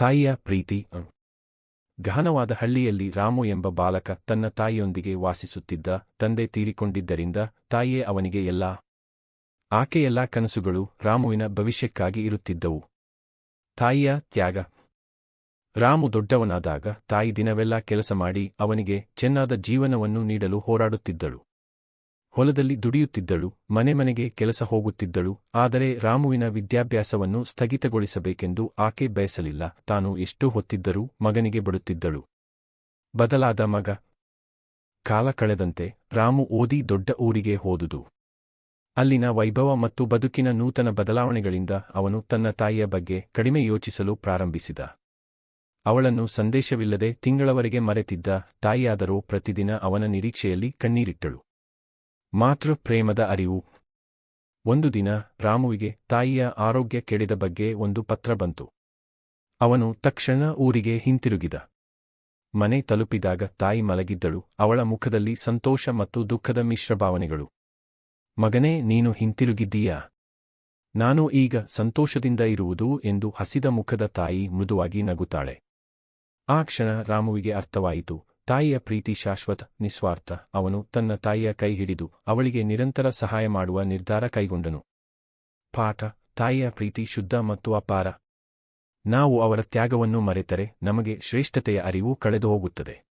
ತಾಯಿಯ ಪ್ರೀತಿ. ಗಹನವಾದ ಹಳ್ಳಿಯಲ್ಲಿ ರಾಮು ಎಂಬ ಬಾಲಕ ತನ್ನ ತಾಯಿಯೊಂದಿಗೆ ವಾಸಿಸುತ್ತಿದ್ದ ತಂದೆ ತೀರಿಕೊಂಡಿದ್ದರಿಂದ ತಾಯಿಯೇ ಅವನಿಗೆ ಎಲ್ಲ ಆಕೆಯೆಲ್ಲ ಕನಸುಗಳು ರಾಮುವಿನ ಭವಿಷ್ಯಕ್ಕಾಗಿ ಇರುತ್ತಿದ್ದವು. ತಾಯಿಯ ತ್ಯಾಗ. ರಾಮು ದೊಡ್ಡವನಾದಾಗ ತಾಯಿ ದಿನವೆಲ್ಲ ಕೆಲಸ ಮಾಡಿ ಅವನಿಗೆ ಚೆನ್ನಾದ ಜೀವನವನ್ನು ನೀಡಲು ಹೋರಾಡುತ್ತಿದ್ದಳು. ಹೊಲದಲ್ಲಿ ದುಡಿಯುತ್ತಿದ್ದಳು, ಮನೆ ಮನೆಗೆ ಕೆಲಸ ಹೋಗುತ್ತಿದ್ದಳು, ಆದರೆ ರಾಮುವಿನ ವಿದ್ಯಾಭ್ಯಾಸವನ್ನು ಸ್ಥಗಿತಗೊಳಿಸಬೇಕೆಂದು ಆಕೆ ಬಯಸಲಿಲ್ಲ. ತಾನು ಎಷ್ಟು ಹೊತ್ತಿದ್ದರೂ ಮಗನಿಗೆ ಬಿಡುತ್ತಿದ್ದಳು. ಬದಲಾದ ಮಗ. ಕಾಲ ಕಳೆದಂತೆ ರಾಮು ಓದಿ ದೊಡ್ಡ ಊರಿಗೆ ಹೋದುದು. ಅಲ್ಲಿನ ವೈಭವ ಮತ್ತು ಬದುಕಿನ ನೂತನ ಬದಲಾವಣೆಗಳಿಂದ ಅವನು ತನ್ನ ತಾಯಿಯ ಬಗ್ಗೆ ಕಡಿಮೆ ಯೋಚಿಸಲು ಪ್ರಾರಂಭಿಸಿದ. ಅವಳನ್ನು ಸಂದೇಶವಿಲ್ಲದೆ ತಿಂಗಳವರೆಗೆ ಮರೆತಿದ್ದ ತಾಯಿಯಾದರೂ ಪ್ರತಿದಿನ ಅವನ ನಿರೀಕ್ಷೆಯಲ್ಲಿ ಕಣ್ಣೀರಿಟ್ಟಳು. ಮಾತೃ ಪ್ರೇಮದ ಅರಿವು. ಒಂದು ದಿನ ರಾಮುವಿಗೆ ತಾಯಿಯ ಆರೋಗ್ಯ ಕೆಡಿದ ಬಗ್ಗೆ ಒಂದು ಪತ್ರ ಬಂತು. ಅವನು ತಕ್ಷಣ ಊರಿಗೆ ಹಿಂತಿರುಗಿದ. ಮನೆ ತಲುಪಿದಾಗ ತಾಯಿ ಮಲಗಿದ್ದಳು, ಅವಳ ಮುಖದಲ್ಲಿ ಸಂತೋಷ ಮತ್ತು ದುಃಖದ ಮಿಶ್ರಭಾವನೆಗಳು ಮಗನೇ, ನೀನು ಹಿಂತಿರುಗಿದ್ದೀಯಾ? ನಾನು ಈಗ ಸಂತೋಷದಿಂದ ಇರುವುದು ಎಂದು ಹಸಿದ ಮುಖದ ತಾಯಿ ಮೃದುವಾಗಿ ನಗುತ್ತಾಳೆ. ಆ ಕ್ಷಣ ರಾಮುವಿಗೆ ಅರ್ಥವಾಯಿತು ತಾಯಿಯ ಪ್ರೀತಿ ಶಾಶ್ವತ, ನಿಸ್ವಾರ್ಥ. ಅವನು ತನ್ನ ತಾಯಿಯ ಕೈ ಹಿಡಿದು ಅವಳಿಗೆ ನಿರಂತರ ಸಹಾಯ ಮಾಡುವ ನಿರ್ಧಾರ ಕೈಗೊಂಡನು. ಪಾಠ, ತಾಯಿಯ ಪ್ರೀತಿ ಶುದ್ಧ ಮತ್ತು ಅಪಾರ. ನಾವು ಅವರ ತ್ಯಾಗವನ್ನು ಮರೆತರೆ, ನಮಗೆ ಶ್ರೇಷ್ಠತೆಯ ಅರಿವು ಕಳೆದು ಹೋಗುತ್ತದೆ